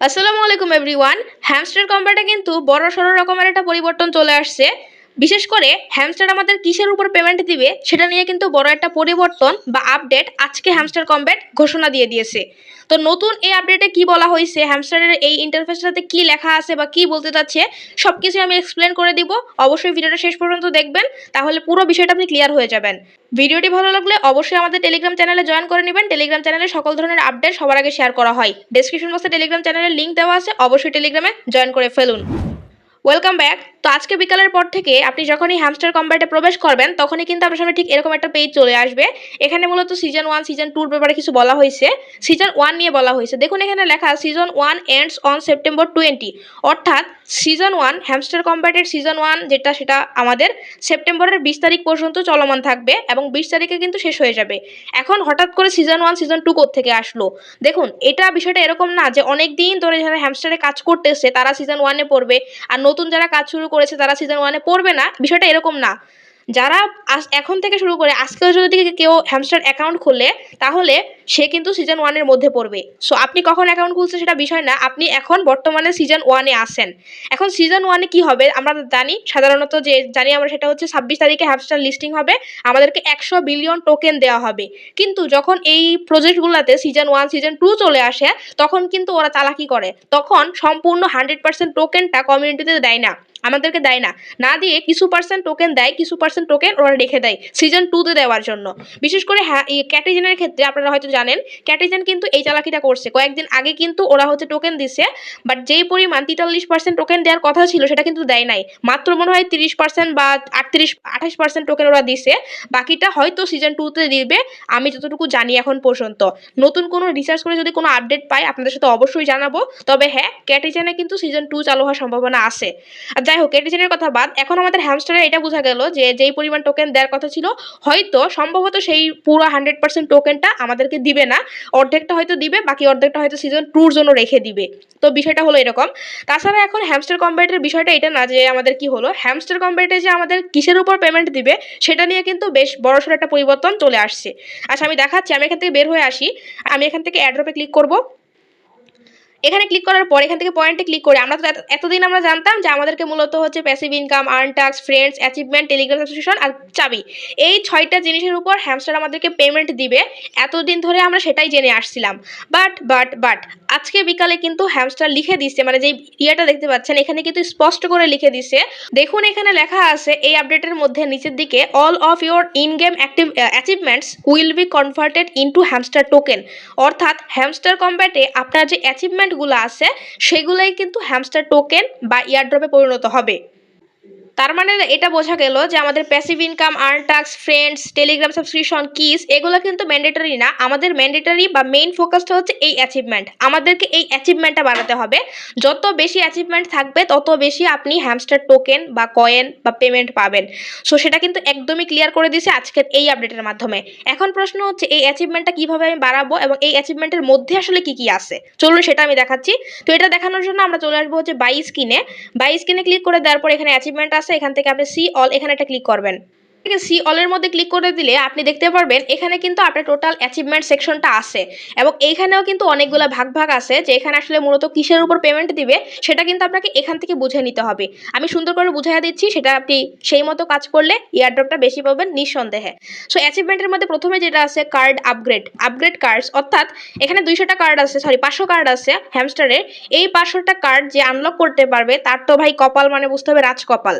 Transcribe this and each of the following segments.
আসসালামু আলাইকুম everyone hamster কম্পাটা কিন্তু বড় সড়ো রকমের একটা পরিবর্তন চলে আসছে। বিশেষ করে হ্যামস্টার আমাদের কিসের উপর পেমেন্ট দিবে সেটা নিয়ে কিন্তু বড় একটা পরিবর্তন বা আপডেট আজকে হ্যামস্টার কম্ব্যাট ঘোষণা দিয়ে দিয়েছে। তো নতুন এই আপডেটে কি বলা হয়েছে হ্যামস্টারের এই ইন্টারফেসটাতে কি লেখা আছে বা কি বলতে চাচ্ছে সব কিছু আমি এক্সপ্লেন করে দিব। অবশ্যই ভিডিওটা শেষ পর্যন্ত দেখবেন, তাহলে পুরো বিষয়টা আপনি ক্লিয়ার হয়ে যাবেন। ভিডিওটি ভালো লাগলে অবশ্যই আমাদের টেলিগ্রাম চ্যানেলে জয়েন করে নেবেন। টেলিগ্রাম চ্যানেলে সকল ধরনের আপডেট সবার আগে শেয়ার করা হয়। ডেসক্রিপশন বক্সে টেলিগ্রাম চ্যানেলের লিঙ্ক দেওয়া আছে, অবশ্যই টেলিগ্রামে জয়েন করে ফেলুন। ওয়েলকাম ব্যাক তো আজকে বিকালের পর থেকে আপনি যখনই হ্যামস্টার কম্ব্যাটে প্রবেশ করবেন, তখনই কিন্তু আপনার সামনে ঠিক এরকম একটা পেজ চলে আসবে। এখানে মূলত সিজন ওয়ান সিজন টুর ব্যাপারে কিছু বলা হয়েছে। সিজন ওয়ান নিয়ে বলা হয়েছে। দেখুন এখানে লেখা season one ends on September twenty অর্থাৎ সিজন ওয়ান হ্যামস্টার কম্ব্যাটের সিজন ওয়ান যেটা, সেটা আমাদের সেপ্টেম্বরের বিশ তারিখ পর্যন্ত চলমান থাকবে এবং বিশ তারিখে কিন্তু শেষ হয়ে যাবে। এখন হঠাৎ করে সিজন ওয়ান সিজন টু থেকে আসলো? দেখুন, এটা বিষয়টা এরকম না যে অনেক দিন ধরে যারা হ্যামস্টারে কাজ করতেছে, তারা সিজন ওয়ানে পড়বে। আর নতুন যারা কাজ শুরু করেছে তারা সিজন ওয়ানে পড়বে না, বিষয়টা এরকম না। যারা এখন থেকে শুরু করে, আজকেও যদি কেউ হ্যামস্টার অ্যাকাউন্ট খোলে, তাহলে সে কিন্তু সিজন ওয়ানের মধ্যে পড়বে। সো আপনি কখন অ্যাকাউন্ট খুলছে সেটা বিষয় না, আপনি এখন বর্তমানে সিজন ওয়ানে আসেন এখন সিজন ওয়ানে কি হবে, আমরা জানি, সাধারণত যে, জানি আমরা সেটা হচ্ছে ছাব্বিশ তারিখে হ্যামস্টার লিস্টিং হবে, আমাদেরকে একশো বিলিয়ন টোকেন দেওয়া হবে। কিন্তু যখন এই প্রজেক্টগুলোতে সিজন ওয়ান সিজন টু চলে আসে, তখন কিন্তু ওরা চালাকি করে। তখন সম্পূর্ণ হান্ড্রেড পার্সেন্ট টোকেনটা কমিউনিটিতে দেয় না। আমাদেরকে দেয় না। না দিয়ে কিছু পার্সেন্ট টোকেন দেয়, কিছু পার্সেন্ট টোকেন ওরা রেখে দেয় সিজন টুতে দেওয়ার জন্য। বিশেষ করে এই ক্ষেত্রে আপনারা হয়তো জানেন ক্যাটিজেন কিন্তু এই চালাকিটা করছে। কয়েকদিন আগে কিন্তু ওরা হচ্ছে টোকেন দিছে বাট যেই পরিমাণ তেতাল্লিশ পার্সেন্ট টোকেন দেওয়ার কথা ছিল সেটা কিন্তু দেয় নাই। মাত্র মনে হয় তিরিশ পার্সেন্ট বা আটত্রিশ, আঠাশ পার্সেন্ট টোকেন ওরা দিছে। বাকিটা হয়তো সিজন টুতে দিবে, আমি যতটুকু জানি এখন পর্যন্ত। নতুন কোনো রিসার্চ করে যদি কোনো আপডেট পাই, আপনাদের সাথে অবশ্যই জানাব। তবে হ্যাঁ ক্যাটিজেনে কিন্তু সিজন টু চালু হওয়ার সম্ভাবনা আছে। আর যাই হোক ক্যাটিজেনের কথা বাদ। এখন আমাদের হ্যামস্টারে এটা বোঝা গেল যে যেই পরিমাণ টোকেন দেওয়ার কথা ছিল, হয়তো সম্ভবত সেই পুরো হান্ড্রেড পার্সেন্ট টোকেনটা আমাদেরকে দিবে না। অর্ধেকটা হয়তো দিবে, বাকি অর্ধেকটা হয়তো সিজন টুর জন্য রেখে দিবে। তো বিষয়টা হলো এরকম। তাছাড়া এখন হ্যামস্টার কম্ব্যাটের বিষয়টা এটা না যে আমাদের কি হলো হ্যামস্টার কম্ব্যাটে যে আমাদের কিসের উপর পেমেন্ট দিবে, সেটা নিয়ে কিন্তু বেশ বড়সড় একটা পরিবর্তন চলে আসছে। আচ্ছা আমি দেখাচ্ছি, আমি এখান থেকে বের হয়ে আসি। আমি এখান থেকে অ্যাড্রপে ক্লিক করব। এখানে ক্লিক করার পর এখান থেকে পয়েন্টে ক্লিক করে আমরা তো এত- এতদিন আমরা জানতাম যে আমাদেরকে মূলত হচ্ছে passive income earn tasks friends achievement Telegram subscription আর চাবি। এই ছয়টা জিনিসের উপর হ্যামস্টার আমাদেরকে পেমেন্ট দিবে। এতদিন ধরে আমরা সেটাই জেনে আসছিলাম। বাট বাট বাট আজকে বিকালে কিন্তু হ্যামস্টার লিখে দিচ্ছে মানে যে ইয়াটা দেখতে পাচ্ছেন, এখানে কিন্তু স্পষ্ট করে লিখে দিচ্ছে। দেখুন, এখানে লেখা আছে, এই আপডেটের মধ্যে নিচের দিকে all of your in game active achievements will be converted into hamster token অর্থাৎ হ্যামস্টার কম্ব্যাটে আপনার যে অ্যাচিভমেন্টগুলো আছে, সেগুলোই কিন্তু হ্যামস্টার টোকেন বা ইয়ারড্রপে পরিণত হবে। তার মানে এটা বোঝা গেল যে আমাদের passive income earn tasks friends Telegram subscription keys এগুলো কিন্তু ম্যান্ডেটারি না। আমাদের ম্যান্ডেটারি বা মেইন ফোকাসটা হচ্ছে এই অ্যাচিভমেন্ট আমাদেরকে এই অ্যাচিভমেন্টটা বাড়াতে হবে। যত বেশি অ্যাচিভমেন্ট থাকবে, তত বেশি আপনি হ্যামস্টার টোকেন বা কয়েন বা পেমেন্ট পাবেন। সো সেটা কিন্তু একদমই ক্লিয়ার করে দিয়েছে আজকের এই আপডেটের মাধ্যমে। এখন প্রশ্ন হচ্ছে, এই অ্যাচিভমেন্টটা কীভাবে আমি বাড়াবো এবং এই অ্যাচিভমেন্টের মধ্যে আসলে কি কি আছে? চলুন সেটা আমি দেখাচ্ছি। তো এটা দেখানোর জন্য আমরা চলে আসব হচ্ছে বাই স্ক্রিনে বাই স্ক্রিনে ক্লিক করে দেওয়ার পর এখানে অ্যাচিভমেন্ট আছে এখান থেকে আপনি সি অল এখানে একটা ক্লিক করবেন। থেকে সি অলের মধ্যে ক্লিক করে দিলে আপনি দেখতে পারবেন এখানে কিন্তু আপনার টোটাল অ্যাচিভমেন্ট সেকশনটা আছে এবং এইখানেও কিন্তু অনেকগুলো ভাগ ভাগ আছে যে এখানে আসলে মূলত কিসের উপর পেমেন্ট দিবে সেটা কিন্তু আপনাকে এখান থেকে বুঝে নিতে হবে। আমি সুন্দর করে বুঝাইয়া দিচ্ছি, সেটা আপনি সেই মতো কাজ করলে ইয়ারড্রপটা বেশি পাবেন নিঃসন্দেহে। সো অ্যাচিভমেন্টের মধ্যে প্রথমে যেটা আছে কার্ড আপগ্রেড আপগ্রেড কার্ডস অর্থাৎ এখানে দুইশোটা কার্ড আছে সরি পাঁচশো কার্ড আছে হ্যামস্টারের এই পাঁচশোটা কার্ড যে আনলক করতে পারবে, তার তো ভাই কপাল মানে বুঝতে হবে রাজকপাল।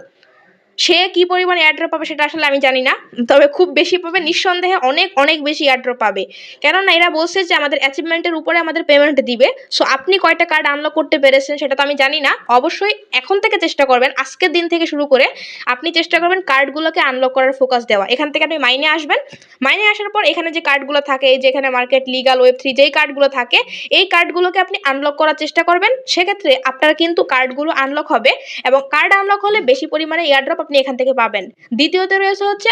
সে কি পরিমাণ এয়ারড্রপ পাবে সেটা আসলে আমি জানি না, তবে খুব বেশি পাবে, নিঃসন্দেহে অনেক অনেক বেশি এয়ারড্রপ পাবে। কেননা এরা বলছে যে আমাদের অ্যাচিভমেন্টের উপরে আমাদের পেমেন্ট দিবে। সো আপনি কয়টা কার্ড আনলক করতে পেরেছেন সেটা তো আমি জানি না। অবশ্যই এখন থেকে চেষ্টা করবেন, আজকের দিন থেকে শুরু করে আপনি চেষ্টা করবেন কার্ডগুলোকে আনলক করার ফোকাস দেওয়া। এখান থেকে আপনি মাইনে আসবেন। মাইনে আসার পর এখানে যে কার্ডগুলো থাকে, এই যে এখানে মার্কেট লিগাল ওয়েব থ্রি যেই কার্ডগুলো থাকে, এই কার্ডগুলোকে আপনি আনলক করার চেষ্টা করবেন। সেক্ষেত্রে আপনার কিন্তু কার্ডগুলো আনলক হবে এবং কার্ড আনলক হলে বেশি পরিমাণে এয়ারড্রপ আপনি এখান থেকে পাবেন। দ্বিতীয়তে রয়েছে হচ্ছে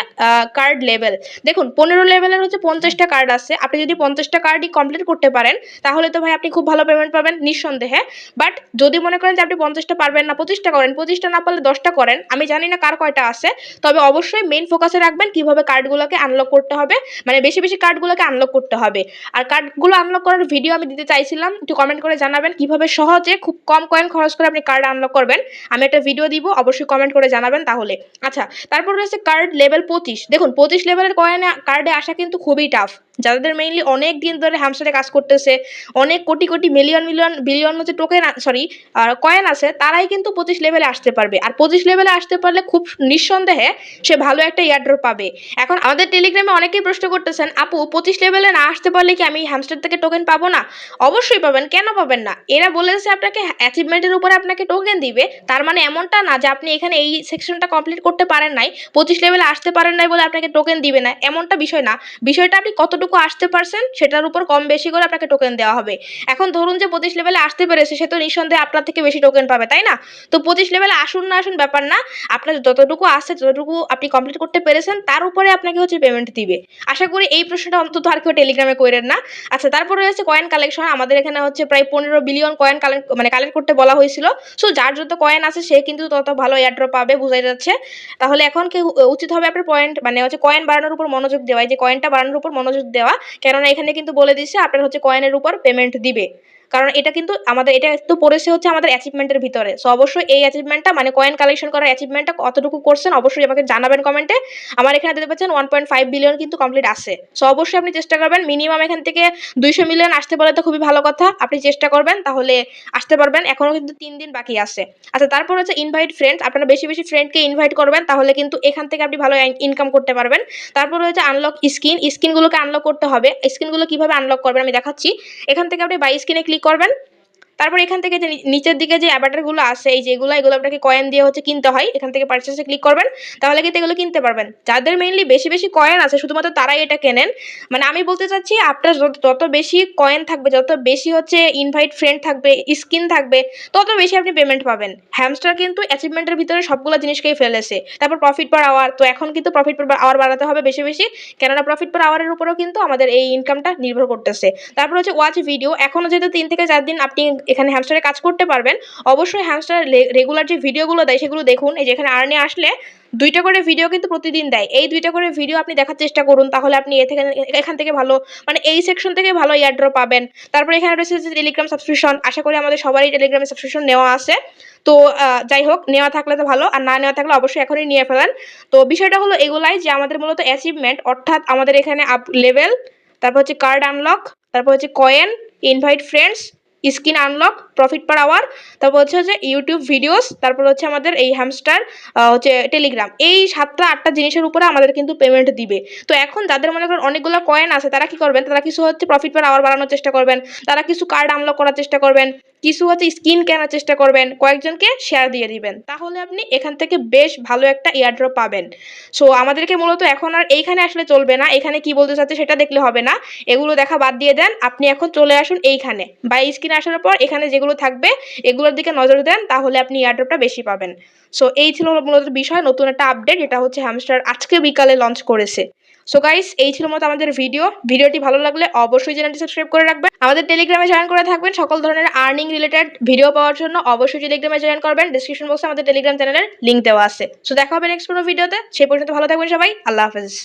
কার্ড লেভেল দেখুন, পনেরো লেভেলের হচ্ছে পঞ্চাশটা কার্ড আছে। আপনি যদি পঞ্চাশটা কার্ডই কমপ্লিট করতে পারেন, তাহলে তো ভাই আপনি খুব ভালো পেমেন্ট পাবেন, নিঃসন্দেহে। বাট যদি মনে করেন যে আপনি পঞ্চাশটা পারবেন না, পঁচিশটা করেন, পঁচিশটা না পারলে দশটা করেন, আমি জানি না কার কয়টা আছে, তবে অবশ্যই মেইন ফোকাসে রাখবেন কীভাবে কার্ডগুলোকে আনলক করতে হবে। মানে বেশি বেশি কার্ডগুলোকে আনলক করতে হবে। আর কার্ডগুলো আনলক করার ভিডিও আমি দিতে চাইছিলাম, একটু কমেন্ট করে জানাবেন কীভাবে সহজে খুব কম কয়েন খরচ করে আপনি কার্ড আনলক করবেন। আমি একটা ভিডিও দিব, অবশ্যই কমেন্ট করে জানাবেন, তাহলে আচ্ছা তারপর রয়েছে কার্ড লেভেল পঁচিশ। দেখুন, পঁচিশ লেভেলের কয়েনে কার্ডে আসা কিন্তু খুবই টাফ যাদের মেইনলি অনেক দিন ধরে হ্যামস্টারে কাজ করতেছে, অনেক crore crore million million billion হচ্ছে টোকেন সরি কয়েন আছে, তারাই কিন্তু পঁচিশ লেভেলে আসতে পারবে। আর পঁচিশ লেভেলে আসতে পারলে খুব নিঃসন্দেহে সে ভালো একটা ইয়ারড্রপ পাবে। এখন আমাদের টেলিগ্রামে অনেকেই প্রশ্ন করতেছেন, আপু, পঁচিশ লেভেলে না আসতে পারলে কি আমি হ্যামস্টার থেকে টোকেন পাবো না? অবশ্যই পাবেন, কেন পাবেন না? এরা বলেছে আপনাকে অ্যাচিভমেন্টের উপরে আপনাকে টোকেন দিবে, তার মানে এমনটা না যে আপনি এখানে এই সেকশনটা কমপ্লিট করতে পারেন নাই, পঁচিশ লেভেলে আসতে পারেন নাই বলে আপনাকে টোকেন দিবে না, এমনটা বিষয় না। বিষয়টা আপনি কতটুকু আসতে পারছেন, সেটার উপর কম বেশি করে আপনাকে টোকেন দেওয়া হবে। এখন ধরুন যে পঁচিশ লেভেলে আসতে পেরেছে, সে তো নিঃসন্দেহে আপনার থেকে বেশি টোকেন পাবে, তাই না? তো পঁচিশ লেভেলে আসুন না আসুন ব্যাপার না, আপনার যতটুকু আসছে, যতটুকু আপনি কমপ্লিট করতে পেরেছেন, তার উপরে আপনাকে হচ্ছে পেমেন্ট দিবে। আশা করি এই প্রশ্নটা অন্তত আর কেউ টেলিগ্রামে করেন না। আচ্ছা তারপরে হচ্ছে কয়েন কালেকশন আমাদের এখানে হচ্ছে প্রায় পনেরো বিলিয়ন কয়েন কালেক্ট মানে কালেক্ট করতে বলা হয়েছিল। সো যার যত কয়েন আছে, সে কিন্তু তত ভালো এয়ারড্রপ পাবে, বোঝাই যাচ্ছে। তাহলে এখন কি, উচিত হবে আপনার পয়েন্ট মানে হচ্ছে কয়েন বাড়ানোর উপর মনোযোগ দেওয়া যে কয়েনটা বাড়ানোর উপর মনোযোগ দেওয়া। কেননা এখানে কিন্তু বলে দিচ্ছে আপনার হচ্ছে কয়েনের উপর পেমেন্ট দিবে। কারণ এটা কিন্তু আমাদের, এটা একটু পড়েছে হচ্ছে আমাদের অ্যাচিভমেন্টের ভিতরে। সো অবশ্যই এই অ্যাচিভমেন্টটা মানে কয়েন কালেকশন করার অ্যাচিভমেন্টটা কতটুকু করছেন, অবশ্যই আমাকে জানাবেন কমেন্টে আমার এখানে দিতে পাচ্ছেন ওয়ান পয়েন্ট ফাইভ বিলিয়ন কিন্তু কমপ্লিট আছে। সো অবশ্যই আপনি চেষ্টা করবেন মিনিমাম এখান থেকে দুইশো মিলিয়ন আসতে পারলে তো খুবই ভালো কথা। আপনি চেষ্টা করবেন, তাহলে আসতে পারবেন। এখনও কিন্তু তিন দিন বাকি আছে। আচ্ছা তারপর হচ্ছে ইনভাইট ফ্রেন্ডস আপনারা বেশি বেশি ফ্রেন্ডকে ইনভাইট করবেন, তাহলে কিন্তু এখান থেকে আপনি ভালো ইনকাম করতে পারবেন। তারপর হচ্ছে আনলক স্কিন স্কিনগুলোকে আনলক করতে হবে। স্কিনগুলো কীভাবে আনলক করবেন আমি দেখাচ্ছি। এখান থেকে আপনি বাই স্কিনে ক্লিক করবেন। তারপর এখান থেকে যে নিচের দিকে যে অ্যাবাটারগুলো আছে, এই যেগুলো, এগুলো আপনাকে কয়েন দিয়ে হচ্ছে কিনতে হয়, এখান থেকে পারচেসে ক্লিক করবেন, তাহলে কিন্তু এগুলো কিনতে পারবেন। যাদের মেইনলি বেশি বেশি কয়েন আছে, শুধুমাত্র তারাই এটা কেনেন। মানে আমি বলতে চাচ্ছি, আপনার যত বেশি কয়েন থাকবে, যত বেশি হচ্ছে ইনভাইট ফ্রেন্ড থাকবে স্কিন থাকবে, তত বেশি আপনি পেমেন্ট পাবেন। হ্যামস্টার কিন্তু অ্যাচিভমেন্টের ভিতরে সবগুলো জিনিসকেই ফেলেছে। তারপর প্রফিট পার আওয়ার তো এখন কিন্তু প্রফিট পার আওয়ার বাড়াতে হবে বেশি বেশি। কেননা প্রফিট পার আওয়ারের উপরেও কিন্তু আমাদের এই ইনকামটা নির্ভর করতেছে। তারপর হচ্ছে ওয়াচ ভিডিও এখনও যেহেতু তিন থেকে চার দিন আপনি এখানে হ্যামস্টারে কাজ করতে পারবেন। অবশ্যই হ্যামস্টার রেগুলার যে ভিডিওগুলো দেয়, সেগুলো দেখুন। এই যেখানে আর্নে আসলে দুইটা করে ভিডিও কিন্তু প্রতিদিন দেয়। এই দুইটা করে ভিডিও আপনি দেখার চেষ্টা করুন, তাহলে আপনি এ থেকে এখান থেকে ভালো মানে এই সেকশন থেকে ভালো ইয়ারড্রপ পাবেন। তারপরে এখানে রয়েছে যে টেলিগ্রাম সাবস্ক্রিপশন আশা করি আমাদের সবারই টেলিগ্রামের সাবস্ক্রিপশন নেওয়া আছে। তো যাই হোক, নেওয়া থাকলে তো ভালো, আর না নেওয়া থাকলে অবশ্যই এখনই নিয়ে ফেলেন। তো, বিষয়টা হলো এগুলাই যে আমাদের মূলত অ্যাচিভমেন্ট অর্থাৎ আমাদের এখানে আপ লেভেল তারপর হচ্ছে কার্ড আনলক তারপর হচ্ছে coin invite friends skin unlock profit per hour তারপর হচ্ছে যে ইউটিউব ভিডিওস তারপর হচ্ছে আমাদের এই হ্যামস্টার হচ্ছে টেলিগ্রাম এই সাতটা, আটটা জিনিসের উপরে আমাদের কিন্তু পেমেন্ট দিবে। তো এখন যাদের মনে করেন অনেকগুলো কয়েন আছে, তারা কি করবেন? তারা কিছু হচ্ছে প্রফিট পার আওয়ার বাড়ানোর চেষ্টা করবেন। তারা কিছু কার্ড আনলক করার চেষ্টা করবেন। কিছু হচ্ছে স্কিন কেনার চেষ্টা করবেন। কয়েকজনকে শেয়ার দিয়ে দিবেন। তাহলে আপনি এখান থেকে বেশ ভালো একটা এয়ারড্রপ পাবেন। সো আমাদেরকে মূলত এখন আর এইখানে আসলে চলবে না। এখানে কি বলতে চাচ্ছে সেটা দেখলে হবে না। এগুলো দেখা বাদ দিয়ে দেন। আপনি এখন চলে আসুন এইখানে। বা স্ক্রিনে আসার পর এখানে যেগুলো থাকবে, এগুলোর দিকে নজর দেন, তাহলে আপনি এয়ারড্রপটা বেশি পাবেন। সো এই ছিল মূলত বিষয়, নতুন একটা আপডেট এটা হচ্ছে হ্যামস্টার আজকে বিকালে লঞ্চ করেছে। সো গাইস এই ছিল মতো আমাদের ভিডিও ভিডিওটি ভালো লাগলে অবশ্যই চ্যানেলটি সাবস্ক্রাইব করে রাখবেন। আমাদের টেলিগ্রামে জয়েন করে থাকবেন। সকল ধরনের আর্নিং রিলেটেড ভিডিও পাওয়ার জন্য অবশ্যই টেলিগ্রামে জয়েন করবেন। ডিসক্রিপশন বক্সে আমাদের টেলিগ্রাম চ্যানেলের লিঙ্ক দেওয়া আছে। সো দেখা হবে নেক্সট কোনো ভিডিওতে সেই পর্যন্ত ভালো থাকবেন সবাই। আল্লাহ হাফেজ।